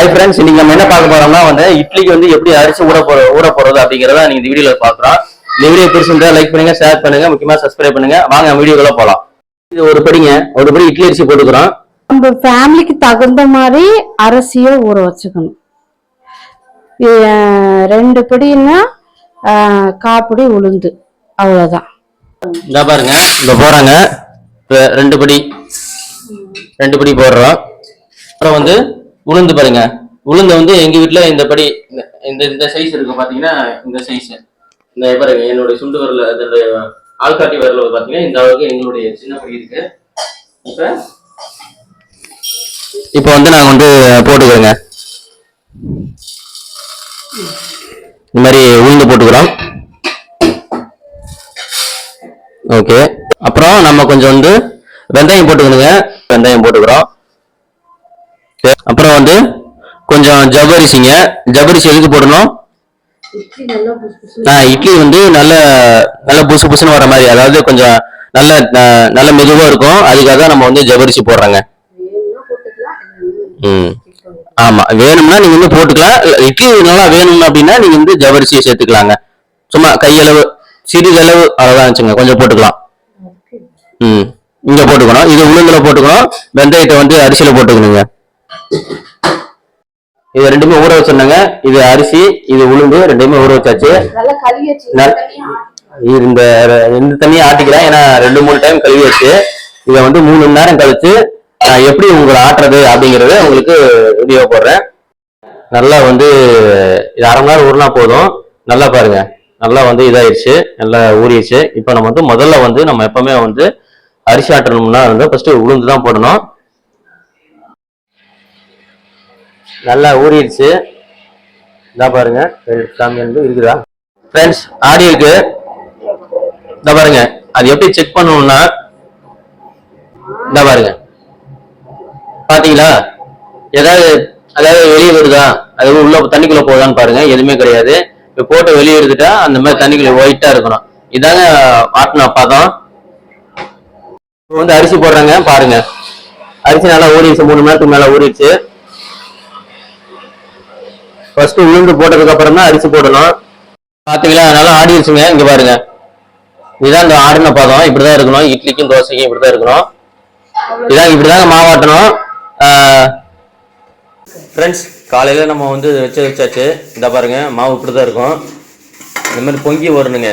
Hi friends இன்னைக்கு நம்ம என்ன பார்க்க போறோம்னா வந்து இட்லிக்கு வந்து எப்படி அரிசி ஊற போற ஊற போறது அப்படிங்கறத நீங்க இந்த வீடியோல பாக்குறோம் இந்த வீடியோ பிடிச்சிருந்தா லைக் பண்ணுங்க ஷேர் பண்ணுங்க முக்கியமா சப்ஸ்கிரைப் பண்ணுங்க. வாங்க வீடியோக்குள்ள போலாம். இது ஒரு படிங்க ஒரு படி இட்லி அரிசி போட்டுக்கிறோம். நம்ம ஃபேமிலிக்கு தகுந்த மாதிரி அரிசியை ஊற வச்சுக்கணும். ரெண்டு படின்னா காப்படி உளுந்து அவ்வளோதான் இந்த பாருங்க இந்த போறாங்க. இப்ப ரெண்டு படி ரெண்டு படி போடுறோம். அப்புறம் வந்து உளுந்து பாருங்க. உளுந்து வந்து எங்க வீட்டுல இந்த படி இந்த- இந்த இந்த சைஸ் இருக்கு பாத்தீங்கன்னா இந்த சைஸ் இந்த பாருங்க என்னுடைய சுண்டு வரல அதோட ஆள்காட்டி வரல பாத்தீங்கன்னா இந்த அளவுக்கு எங்களுடைய சின்ன படி இருக்கு. இப்ப இப்போ வந்து நாங்க வந்து போட்டுக்கிறோங்க. இந்த மாதிரி உளுந்து போட்டுக்கிறோம். ஓகே அப்புறம் நம்ம கொஞ்சம் வந்து வெந்தயம் போட்டுக்கணுங்க. வெந்தயம் போட்டுக்கிறோம். அப்புறம் வந்து கொஞ்சம் ஜவ்வரிசிங்க. ஜவ்வரிசி எதுக்கு போடணும்? ஆ இட்லி வந்து நல்ல நல்ல புசு புசுன்னு வர மாதிரி. அதாவது கொஞ்சம் நல்ல நல்ல மெதுவா இருக்கும். அதுக்காக நம்ம வந்து ஜவ்வரிசி போடுறாங்க. ம். ஆமா. வேணும்னா நீங்க வந்து போட்டுக்கலாம். இட்லி நல்லா வேணும் அப்படின்னா நீங்க வந்து ஜவ்வரிசியை சேர்த்துக்கலாங்க. சும்மா கையளவு சிறிதளவு அவ்வளவுதான் வச்சுங்க கொஞ்சம் போட்டுக்கலாம். ம். இங்க போட்டுக்கணும். இது உளுந்துல போட்டுக்கணும். வெந்தயத்தை வந்து அரிசியில போட்டுக்கணுங்க. இது ரெண்டுமே ஊற வச்சிருந்தாங்க இது அரிசி இது உளுந்து ரெண்டுமே ஊற வச்சாச்சு. இந்த இந்த தண்ணியை ஆட்டிக்கிறேன். ஏன்னா ரெண்டு மூணு டைம் கழுவி வச்சு இதை வந்து மூணு மணி நேரம் கழிச்சு நான் எப்படி உங்களை ஆட்டுறது அப்படிங்கறத உங்களுக்கு வீடியோ போடுறேன். நல்லா வந்து இது அரை மணி நேரம் ஊறினா போதும். நல்லா பாருங்க. நல்லா வந்து இதாயிருச்சு. நல்லா ஊறிடுச்சு. இப்போ நம்ம வந்து முதல்ல வந்து நம்ம எப்பவுமே வந்து அரிசி ஆட்டணும்னா வந்து ஃபர்ஸ்ட் உளுந்து தான் போடணும். நல்லா ஊறிடுச்சு. இதா பாருங்க. சாமி இருக்குதா? ஃப்ரெண்ட்ஸ் ஆடி இருக்கு. இதா பாருங்க. அது எப்படி செக் பண்ணணும்னா இதா பாருங்க. பாத்தீங்களா? ஏதாவது அதாவது வெளியே வருதா? அது உள்ள தண்ணிக்குள்ள போகுதான்னு பாருங்க. எதுவுமே கிடையாது. இப்ப போட்டு வெளியே எடுத்துட்டா அந்த மாதிரி தண்ணிக்குள்ள ஒயிட்டா இருக்கணும். இதாங்க ஆட்டின பதம் இப்போ வந்து அரிசி போடுறாங்க. பாருங்க. அரிசி நல்லா ஊறிடுச்சு. மூணு மணி நேரத்துக்கு மேல ஊறிடுச்சு. ஃபர்ஸ்ட் உளுந்து போட்டதுக்கு அப்புறம் தான் அரிசி போடணும். பாத்தீங்களா? நல்லா ஆடிடுச்சுங்க இங்க பாருங்க. இதுதான் இந்த ஆடின பதம். இப்படிதான் இருக்கணும். இட்லிக்கும் தோசைக்கும் இப்படிதான் இருக்கணும். இதான் இப்படிதாங்க மாவாட்டணும் ஃப்ரெண்ட்ஸ் காலையில நம்ம வந்து வச்சு வச்சாச்சு. இந்த பாருங்க மாவு இப்படிதான் இருக்கும். இந்த மாதிரி பொங்கி வரணுங்க.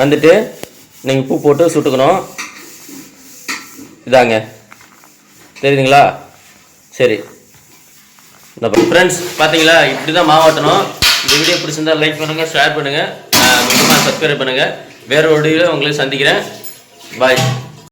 வந்துட்டு நீங்க பூ போட்டு சுட்டுக்கணும். இதாங்க. தெரியுதுங்களா? சரி. இந்த ஃப்ரெண்ட்ஸ் பார்த்தீங்களா இப்படி தான் மாவாட்டணும் இந்த வீடியோ பிடிச்சிருந்தா லைக் பண்ணுங்கள் ஷேர் பண்ணுங்கள் முக்கியமாக சப்ஸ்கிரைப் பண்ணுங்கள் வேறு ஒரு வீடியோவில் உங்களை சந்திக்கிறேன். பாய்